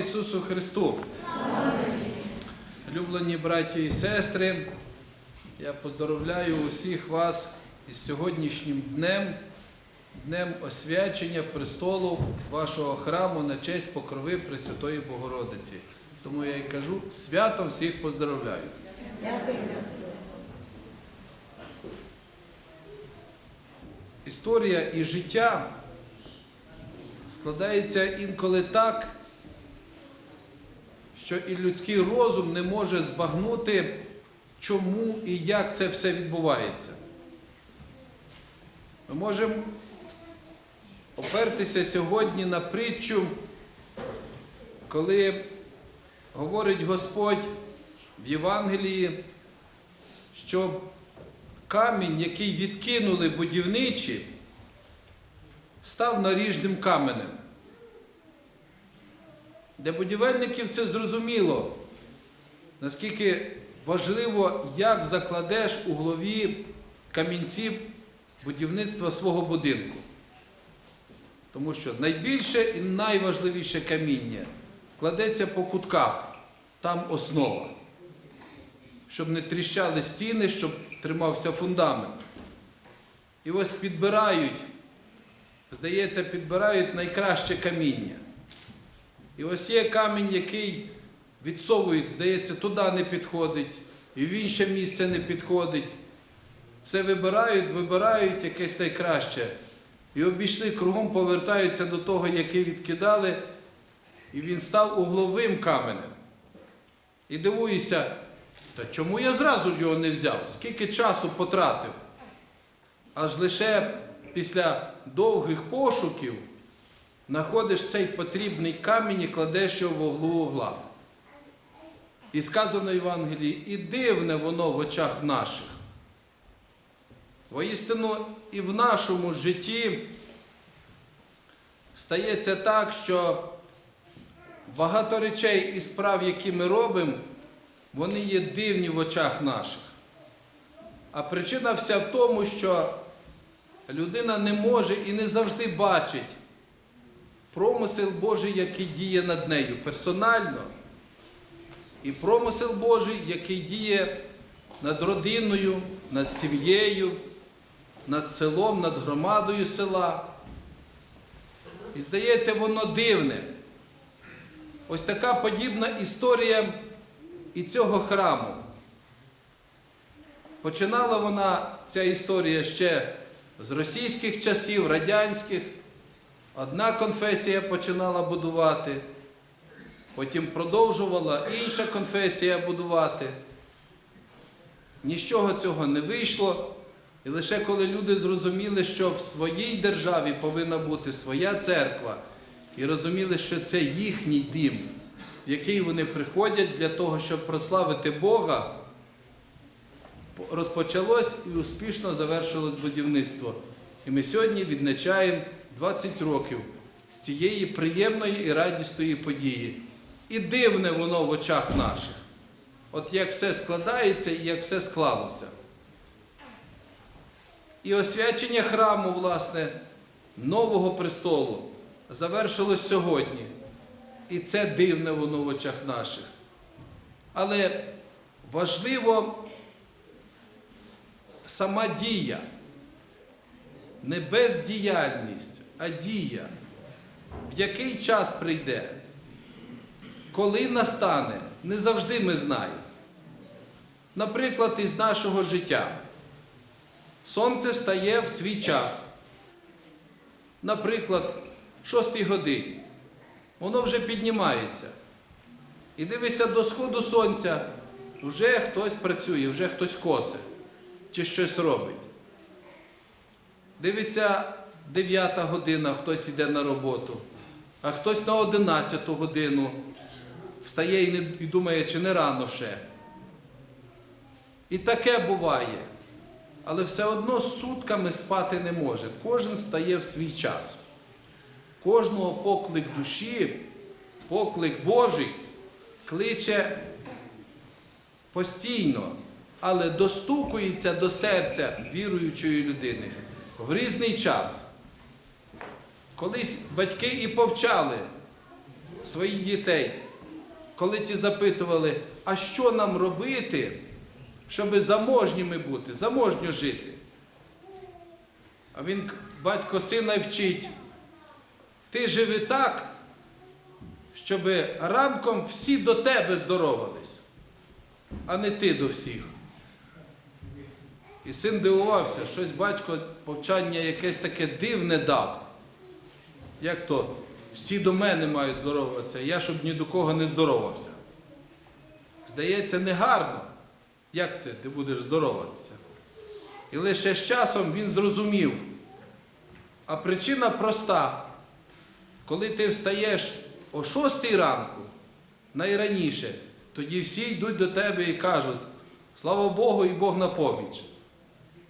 Ісусу Христу! Люблені браті і сестри, я поздоровляю усіх вас із сьогоднішнім днем, днем освячення престолу вашого храму на честь покрови Пресвятої Богородиці. Тому я і кажу, святом всіх поздоровляю. Історія і життя складається інколи так, що і людський розум не може збагнути, чому і як це все відбувається. Ми можемо опертися сьогодні на притчу, коли говорить Господь в Євангелії, що камінь, який відкинули будівничі, став наріжним каменем. Для будівельників це зрозуміло, наскільки важливо, як закладеш у голові камінці будівництва свого будинку. Тому що найбільше і найважливіше каміння кладеться по кутках, там основа, щоб не тріщали стіни, щоб тримався фундамент. І ось підбирають, здається, підбирають найкраще каміння. І ось є камінь, який відсовують, здається, туди не підходить, і в інше місце не підходить. Все вибирають, вибирають якесь найкраще. І обійшли кругом, повертаються до того, який відкидали, і він став угловим каменем. І дивуюся, та чому я зразу його не взяв? Скільки часу потратив? Аж лише після довгих пошуків знаходиш цей потрібний камінь і кладеш його в углу угла. І сказано в Євангелії, і дивне воно в очах наших. Воістину, і в нашому житті стається так, що багато речей і справ, які ми робимо, вони є дивні в очах наших. А причина вся в тому, що людина не може і не завжди бачить промисел Божий, який діє над нею персонально, і промисел Божий, який діє над родиною, над сім'єю, над селом, над громадою села. І здається, воно дивне. Ось така подібна історія і цього храму. Починала вона, ця історія ще з російських часів, радянських. Одна конфесія починала будувати, потім продовжувала інша конфесія будувати. Нічого цього не вийшло. І лише коли люди зрозуміли, що в своїй державі повинна бути своя церква, і розуміли, що це їхній дім, в який вони приходять для того, щоб прославити Бога, розпочалось і успішно завершилось будівництво. І ми сьогодні відзначаємо 20 років з цієї приємної і радісної події. І дивне воно в очах наших. От як все складається і як все склалося. І освячення храму, власне, нового престолу завершилось сьогодні. І це дивне воно в очах наших. Але важливо сама дія, не бездіяльність, а дія, в який час прийде, коли настане, не завжди ми знаємо. Наприклад, із нашого життя. Сонце встає в свій час. Наприклад, 6 годині. Воно вже піднімається. І дивишся до сходу сонця, вже хтось працює, вже хтось косе чи щось робить. Дивиться 9 година, хтось йде на роботу, а хтось на 11 годину встає і, не, і думає, чи не рано ще. І таке буває. Але все одно сутками спати не може. Кожен стає в свій час. Кожного поклик душі, поклик Божий кличе постійно, але достукується до серця віруючої людини в різний час. Колись батьки і повчали своїх дітей, коли ті запитували, а що нам робити, щоб заможніми бути, заможньо жити. А він, батько сина вчить, ти живи так, щоб ранком всі до тебе здоровались, а не ти до всіх. І син дивувався, щось батько повчання якесь таке дивне дав. Як то? Всі до мене мають здоровуватися, я щоб ні до кого не здоровався. Здається, негарно, як ти, ти будеш здороватися. І лише з часом він зрозумів. А причина проста. Коли ти встаєш о 6 ранку, найраніше, тоді всі йдуть до тебе і кажуть, слава Богу, і Бог на поміч.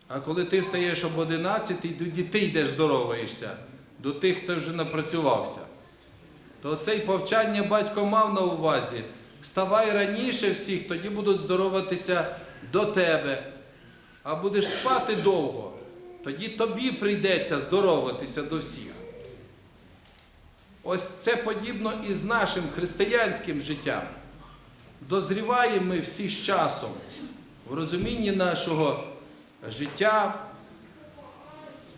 А коли ти встаєш об 11, тоді ти йдеш здороваєшся до тих, хто вже напрацювався. То цей повчання батько мав на увазі. Вставай раніше всіх, тоді будуть здороватися до тебе. А будеш спати довго, тоді тобі прийдеться здороватися до всіх. Ось це подібно і з нашим християнським життям. Дозріваємо ми всі з часом в розумінні нашого життя.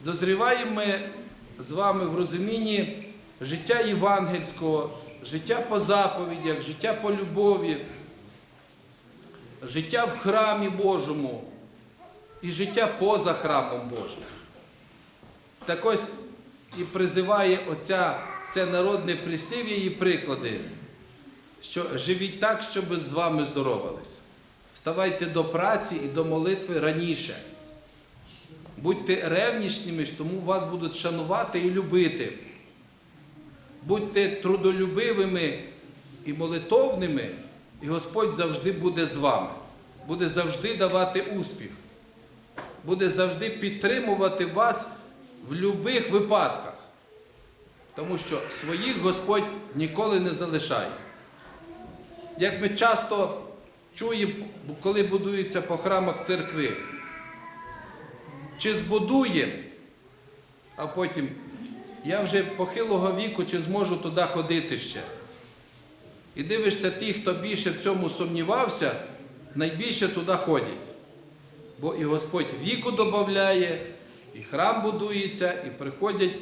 Дозріваємо ми з вами в розумінні життя євангельського, життя по заповідях, життя по любові, життя в храмі Божому і життя поза храмом Божим. Так ось і призиває оця, це народне прислів'я і приклади, що живіть так, щоб з вами здоровались. Вставайте до праці і до молитви раніше. Будьте ревнішніми, тому вас будуть шанувати і любити. Будьте трудолюбивими і молитовними, і Господь завжди буде з вами, буде завжди давати успіх, буде завжди підтримувати вас в будь-яких випадках. Тому що своїх Господь ніколи не залишає. Як ми часто чуємо, коли будуються по храмах церкви, чи збудує, а потім я вже похилого віку, чи зможу туди ходити ще. І дивишся, ті, хто більше в цьому сумнівався, найбільше туди ходять. Бо і Господь віку додає, і храм будується, і приходять,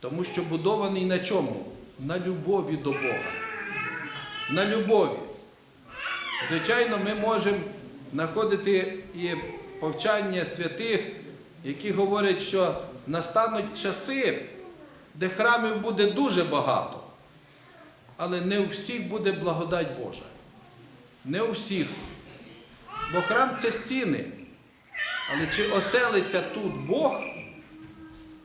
тому що будований на чому? На любові до Бога. На любові. Звичайно, ми можемо знаходити і повчання святих, які говорять, що настануть часи, де храмів буде дуже багато, але не у всіх буде благодать Божа. Не у всіх. Бо храм це стіни. Але чи оселиться тут Бог,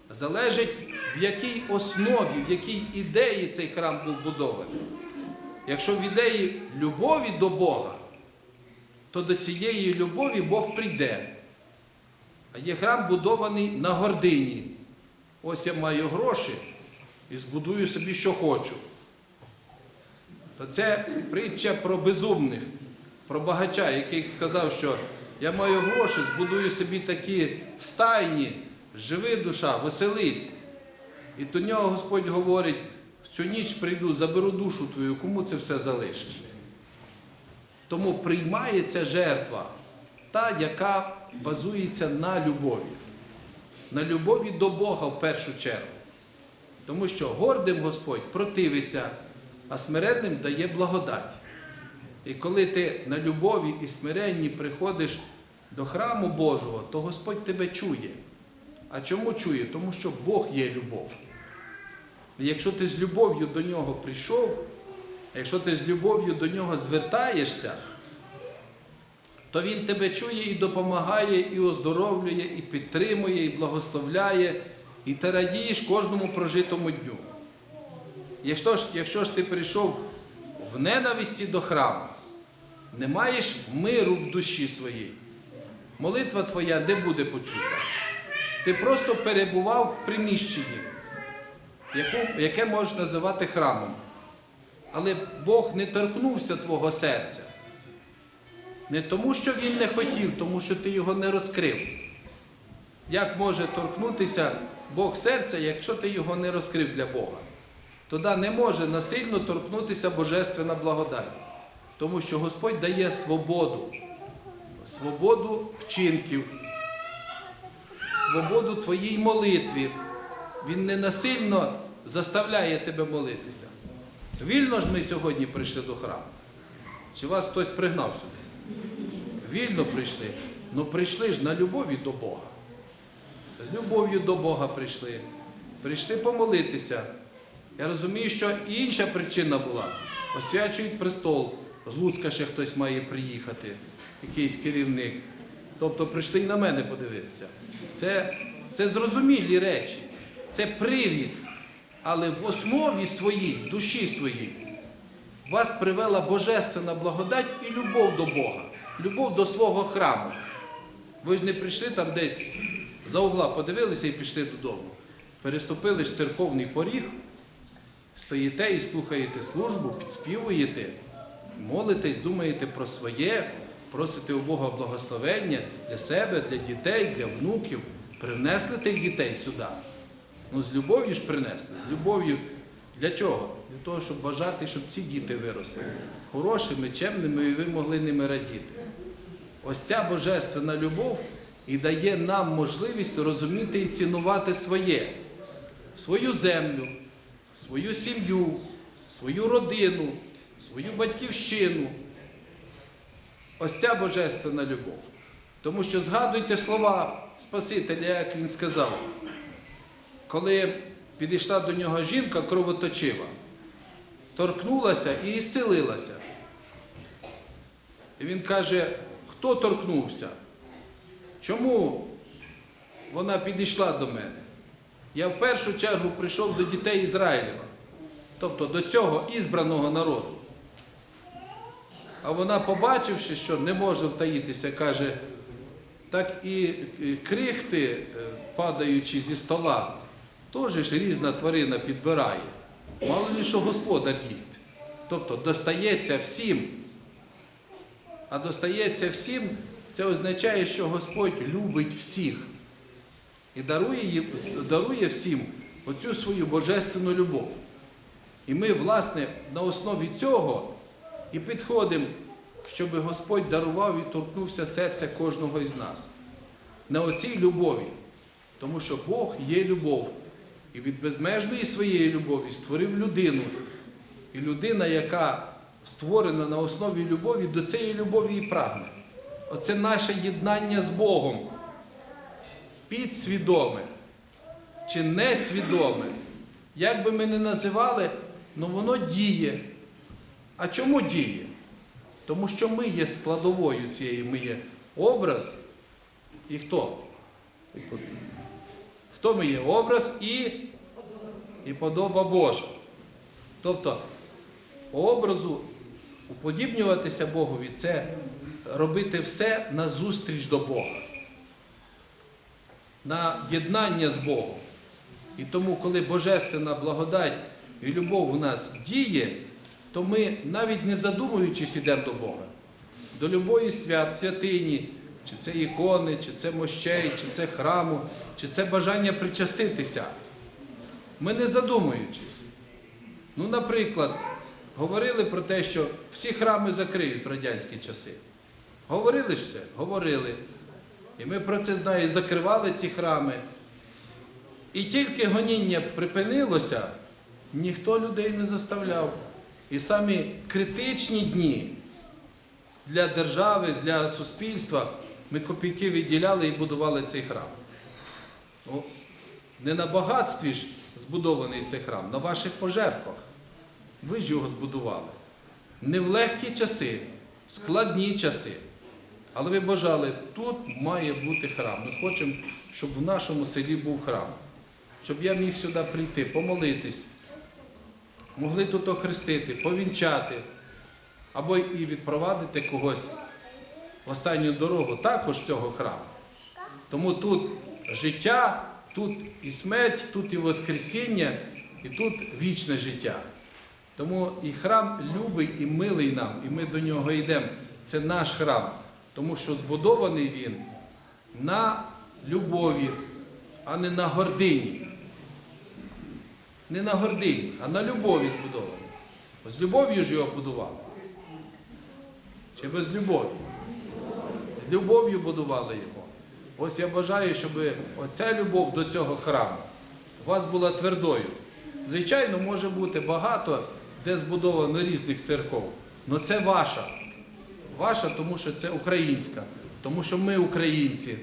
залежить в якій основі, в якій ідеї цей храм був будований. Якщо в ідеї любові до Бога, то до цієї любові Бог прийде. Є храм будований на гордині. Ось я маю гроші і збудую собі, що хочу. То це притча про безумних, про багача, який сказав, що я маю гроші, збудую собі такі стайні, живи душа, веселись. І до нього Господь говорить, в цю ніч прийду, заберу душу твою, кому це все залишиш? Тому приймається жертва, та, яка базується на любові. На любові до Бога в першу чергу. Тому що гордим Господь противиться, а смиренним дає благодать. І коли ти на любові і смиренні приходиш до храму Божого, то Господь тебе чує. А чому чує? Тому що Бог є любов. І якщо ти з любов'ю до нього прийшов, якщо ти з любов'ю до нього звертаєшся, то Він тебе чує і допомагає, і оздоровлює, і підтримує, і благословляє, і ти радієш кожному прожитому дню. Якщо ж, якщо ж ти прийшов в ненависті до храму, не маєш миру в душі своїй, молитва твоя де буде почута? Ти просто перебував в приміщенні, яке можеш називати храмом. Але Бог не торкнувся твого серця. Не тому, що Він не хотів, тому що ти його не розкрив. Як може торкнутися Бог серця, якщо ти його не розкрив для Бога? туди не може насильно торкнутися Божественна благодать. Тому що Господь дає свободу, свободу вчинків, свободу твоїй молитві. Він не насильно заставляє тебе молитися. Вільно ж ми сьогодні прийшли до храму. Чи вас хтось пригнав сюди? Вільно прийшли. Ну прийшли ж на любові до Бога. З любов'ю до Бога прийшли. Прийшли помолитися. Я розумію, що інша причина була. Освячують престол. З Луцька ще хтось має приїхати, якийсь керівник. Тобто прийшли і на мене подивитися. Це, це зрозумілі речі, це привід. Але в основі своїй, в душі своїй, вас привела божественна благодать і любов до Бога, любов до свого храму. Ви ж не прийшли там десь за угла, подивилися і пішли додому. Переступили ж церковний поріг, стоїте і слухаєте службу, підспівуєте, молитесь, думаєте про своє, просите у Бога благословення для себе, для дітей, для внуків. Привнесли тих дітей сюди. Ну, з любов'ю ж принесли, з любов'ю. Для чого? Для того, щоб бажати, щоб ці діти виросли хорошими, чемними, і ви могли ними радіти. Ось ця божественна любов і дає нам можливість розуміти і цінувати своє, свою землю, свою сім'ю, свою родину, свою батьківщину. Ось ця божественна любов. Тому що згадуйте слова Спасителя, як він сказав, коли підійшла до нього жінка кровоточива, торкнулася і зцілилася. І він каже, хто торкнувся? Чому вона підійшла до мене? Я в першу чергу прийшов до дітей Ізраїлєва, тобто до цього ізбраного народу. А вона, побачивши, що не може втаїтися, каже, так і крихти, е, падаючи зі стола, теж різна тварина підбирає. Мало ли що господар їсть. Тобто достається всім. А достається всім, це означає, що Господь любить всіх і дарує, дарує всім оцю свою божественну любов. І ми, власне, на основі цього і підходимо, щоб Господь дарував і торкнувся серця кожного із нас. На оцій любові. Тому що Бог є любов. І від безмежної своєї любові створив людину. І людина, яка створена на основі любові, до цієї любові і прагне. Оце наше єднання з Богом. Підсвідоме чи несвідоме. Як би ми не називали, але воно діє. А чому діє? Тому що ми є складовою цієї, ми є образ і хто? Хто ми є? Образ і, і подоба Божа. Тобто, по образу уподібнюватися Богові це робити все на зустріч до Бога, на єднання з Богом. І тому, коли Божественна благодать і любов у нас діє, то ми, навіть не задумуючись, йдемо до Бога. До любої свят, святині, чи це ікони, чи це мощей, чи це храму, чи це бажання причаститися. Ми не задумуючись. Ну, наприклад, говорили про те, що всі храми закриють в радянські часи. Говорили ж це? Говорили. І ми про це знаємо, закривали ці храми. І тільки гоніння припинилося, ніхто людей не заставляв. І самі критичні дні для держави, для суспільства ми копійки відділяли і будували цей храм. Ну, не на багатстві ж збудований цей храм, на ваших пожертвах. Ви ж його збудували. Не в легкі часи, в складні часи. Але ви бажали, тут має бути храм. Ми хочемо, щоб в нашому селі був храм. Щоб я міг сюди прийти, помолитись. Могли тут охрестити, повінчати, або і відпровадити когось останню дорогу також цього храму. Тому тут життя, тут і смерть, тут і Воскресіння, і тут вічне життя. Тому і храм любий і милий нам, і ми до нього йдемо. Це наш храм, тому що збудований він на любові, а не на гордині. не на гордині, а на любові збудований. З любов'ю ж його будували. Чи без любові? Любов'ю будували його. Ось я бажаю, щоб оця любов до цього храму у вас була твердою. Звичайно, може бути багато, де збудовано різних церков. але це ваша. Ваша, тому що це українська, тому що ми українці,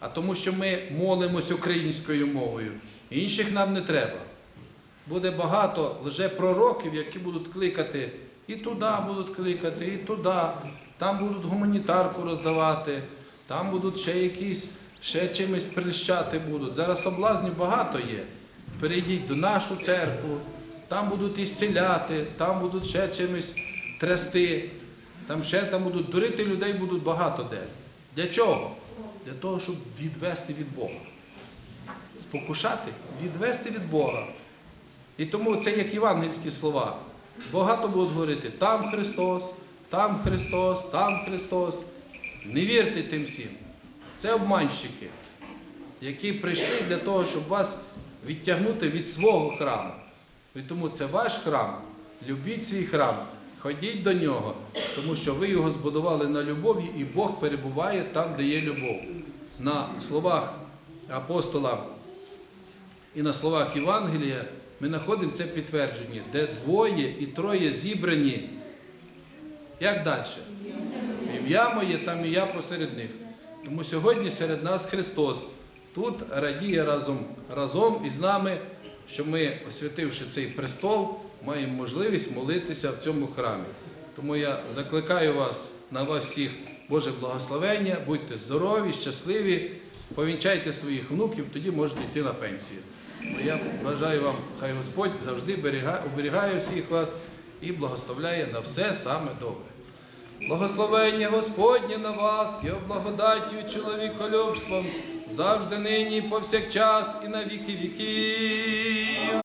а тому, що ми молимось українською мовою. Інших нам не треба. Буде багато лжепророків, які будуть кликати і туди будуть кликати, і туди. Там будуть гуманітарку роздавати, там будуть ще якісь, ще чимось прищати будуть. Зараз облазнів багато є. Перейдіть до нашу церкву, там будуть ісціляти, там будуть ще чимось трясти, там ще там будуть дурити людей будуть багато де. Для чого? Для того, щоб відвести від Бога. Спокушати, відвести від Бога. І тому це як євангельські слова. Багато будуть говорити там Христос, там Христос, там Христос. Не вірте тим всім. Це обманщики, які прийшли для того, щоб вас відтягнути від свого храму. І тому це ваш храм. Любіть свій храм, ходіть до нього, тому що ви його збудували на любові, і Бог перебуває там, де є любов. На словах апостола і на словах Євангелія ми знаходимо це підтвердження, де двоє і троє зібрані. Як далі? Ім'я моє, там і я посеред них. Тому сьогодні серед нас Христос тут радіє разом, разом із нами, що ми, освятивши цей престол, маємо можливість молитися в цьому храмі. Тому я закликаю вас на вас всіх Боже благословення, будьте здорові, щасливі, повінчайте своїх внуків, тоді можете йти на пенсію. Ну, Я бажаю вам, хай Господь завжди оберігає всіх вас і благословляє на все саме добре. Благословення Господнє на вас, його благодаттю чоловіколюбством, завжди нині, повсякчас і на віки віків.